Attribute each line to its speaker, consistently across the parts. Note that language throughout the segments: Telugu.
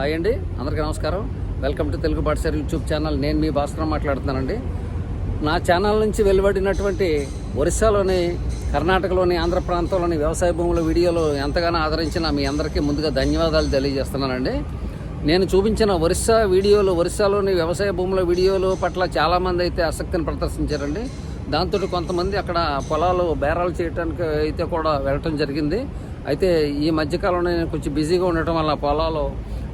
Speaker 1: హాయ్ అండి అందరికి నమస్కారం. వెల్కమ్ టు తెలుగు పాఠశాల యూట్యూబ్ ఛానల్. నేను మీ భాస్కరం మాట్లాడుతున్నానండి. నా ఛానల్ నుంచి వెలువడినటువంటి ఒరిస్సాలోని కర్ణాటకలోని ఆంధ్ర ప్రాంతంలోని వ్యవసాయ భూముల వీడియోలు ఎంతగానో ఆదరించిన మీ అందరికీ ముందుగా ధన్యవాదాలు తెలియజేస్తున్నానండి. నేను చూపించిన ఒరిస్సా వీడియోలు ఒరిస్సాలోని వ్యవసాయ భూముల వీడియోలు పట్ల చాలామంది అయితే ఆసక్తిని ప్రదర్శించారండి. దాంతో కొంతమంది అక్కడ పొలాలు బేరాలు చేయడానికి అయితే కూడా వెళ్ళటం జరిగింది. అయితే ఈ మధ్యకాలంలో నేను కొంచెం బిజీగా ఉండటం వల్ల పొలాలు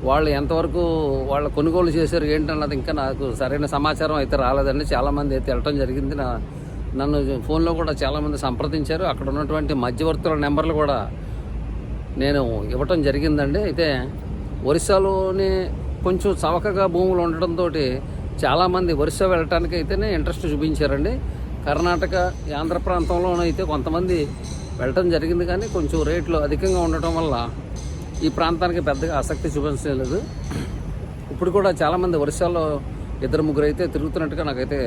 Speaker 1: వాళ్ళు ఎంతవరకు వాళ్ళు కొనుగోలు చేశారు ఏంటన్నది ఇంకా నాకు సరైన సమాచారం అయితే రాలేదండి. చాలామంది అయితే వెళ్ళటం జరిగింది. నా నన్ను ఫోన్లో కూడా చాలామంది సంప్రదించారు. అక్కడ ఉన్నటువంటి మధ్యవర్తుల నెంబర్లు కూడా నేను ఇవ్వటం జరిగిందండి. అయితే ఒరిస్సాలోని కొంచెం చవకగా భూములు ఉండటంతో చాలామంది ఒరిస్సా వెళ్ళటానికి అయితేనే ఇంట్రెస్ట్ చూపించారండి. కర్ణాటక ఆంధ్ర ఆంధ్ర ప్రాంతంలోనైతే కొంతమంది వెళ్ళటం జరిగింది. కానీ కొంచెం రేట్లు అధికంగా ఉండటం వల్ల ఈ ప్రాంతానికి పెద్దగా ఆసక్తి చూపించలేదు ఇప్పుడు కూడా చాలామంది వర్షాల్లో ఇద్దరు ముగ్గురు అయితే తిరుగుతున్నట్టుగా నాకైతే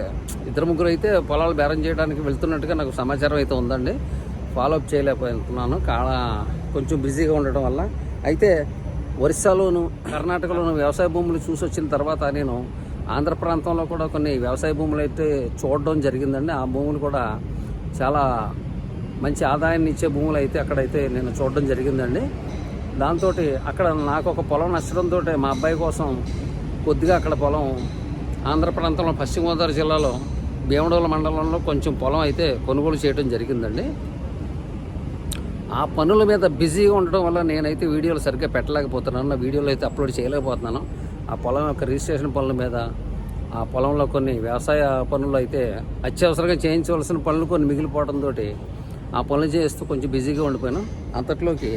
Speaker 1: ఇద్దరు ముగ్గురు అయితే పొలాలు బేరం చేయడానికి వెళ్తున్నట్టుగా నాకు సమాచారం అయితే ఉందండి. ఫాలోఅప్ చేయలేకపోతున్నాను. కాళ కొంచెం బిజీగా ఉండటం వల్ల. అయితే ఒరిస్సాలోను కర్ణాటకలోను వ్యవసాయ భూములు చూసి వచ్చిన తర్వాత నేను ఆంధ్ర ప్రాంతంలో కూడా కొన్ని వ్యవసాయ భూములు అయితే చూడడం జరిగిందండి. ఆ భూములు కూడా చాలా మంచి ఆదాయాన్ని ఇచ్చే భూములు అయితే అక్కడైతే నేను చూడడం జరిగిందండి. దాంతో అక్కడ నాకు ఒక పొలం నచ్చడంతో మా అబ్బాయి కోసం కొద్దిగా అక్కడ పొలం ఆంధ్ర ప్రాంతంలో పశ్చిమ గోదావరి జిల్లాలో భీమడోల మండలంలో కొంచెం పొలం అయితే కొనుగోలు చేయడం జరిగిందండి. ఆ పనుల మీద బిజీగా ఉండడం వల్ల నేనైతే వీడియోలు సరిగ్గా పెట్టలేకపోతున్నాను. నా వీడియోలు అయితే అప్లోడ్ చేయలేకపోతున్నాను. ఆ పొలం యొక్క రిజిస్ట్రేషన్ పనుల మీద ఆ పొలంలో కొన్ని వ్యవసాయ పనులు అయితే అత్యవసరంగా చేయించవలసిన పనులు కొన్ని మిగిలిపోవడంతో ఆ పనులు చేస్తూ కొంచెం బిజీగా ఉండిపోయాను. అంతట్లోకి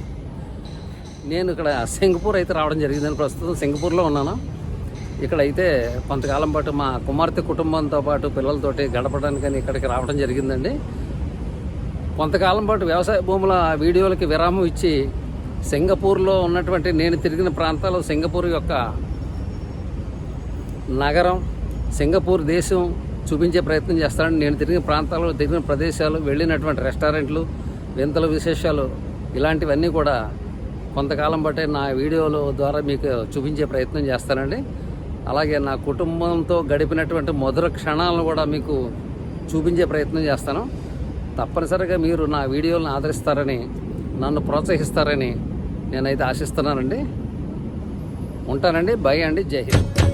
Speaker 1: నేను ఇక్కడ సింగపూర్ అయితే రావడం జరిగిందని ప్రస్తుతం సింగపూర్లో ఉన్నాను. ఇక్కడ అయితే కొంతకాలం పాటు మా కుమార్తె కుటుంబంతో పాటు పిల్లలతోటి గడపడానికని ఇక్కడికి రావడం జరిగిందండి. కొంతకాలం పాటు వ్యవసాయ భూముల వీడియోలకి విరామం ఇచ్చి సింగపూర్లో ఉన్నటువంటి నేను తిరిగిన ప్రాంతాలు సింగపూర్ యొక్క నగరం సింగపూర్ దేశం చూపించే ప్రయత్నం చేస్తానని నేను తిరిగిన ప్రాంతాలు తిరిగిన ప్రదేశాలు వెళ్ళినటువంటి రెస్టారెంట్లు వింతల విశేషాలు ఇలాంటివన్నీ కూడా కొంతకాలం బట్టే నా వీడియోల ద్వారా మీకు చూపించే ప్రయత్నం చేస్తానండి. అలాగే నా కుటుంబంతో గడిపినటువంటి మధుర క్షణాలను కూడా మీకు చూపించే ప్రయత్నం చేస్తాను. తప్పనిసరిగా మీరు నా వీడియోలను ఆదరిస్తారని నన్ను ప్రోత్సహిస్తారని నేనైతే ఆశిస్తున్నానండి. ఉంటానండి. బై అండి. జై హింద్.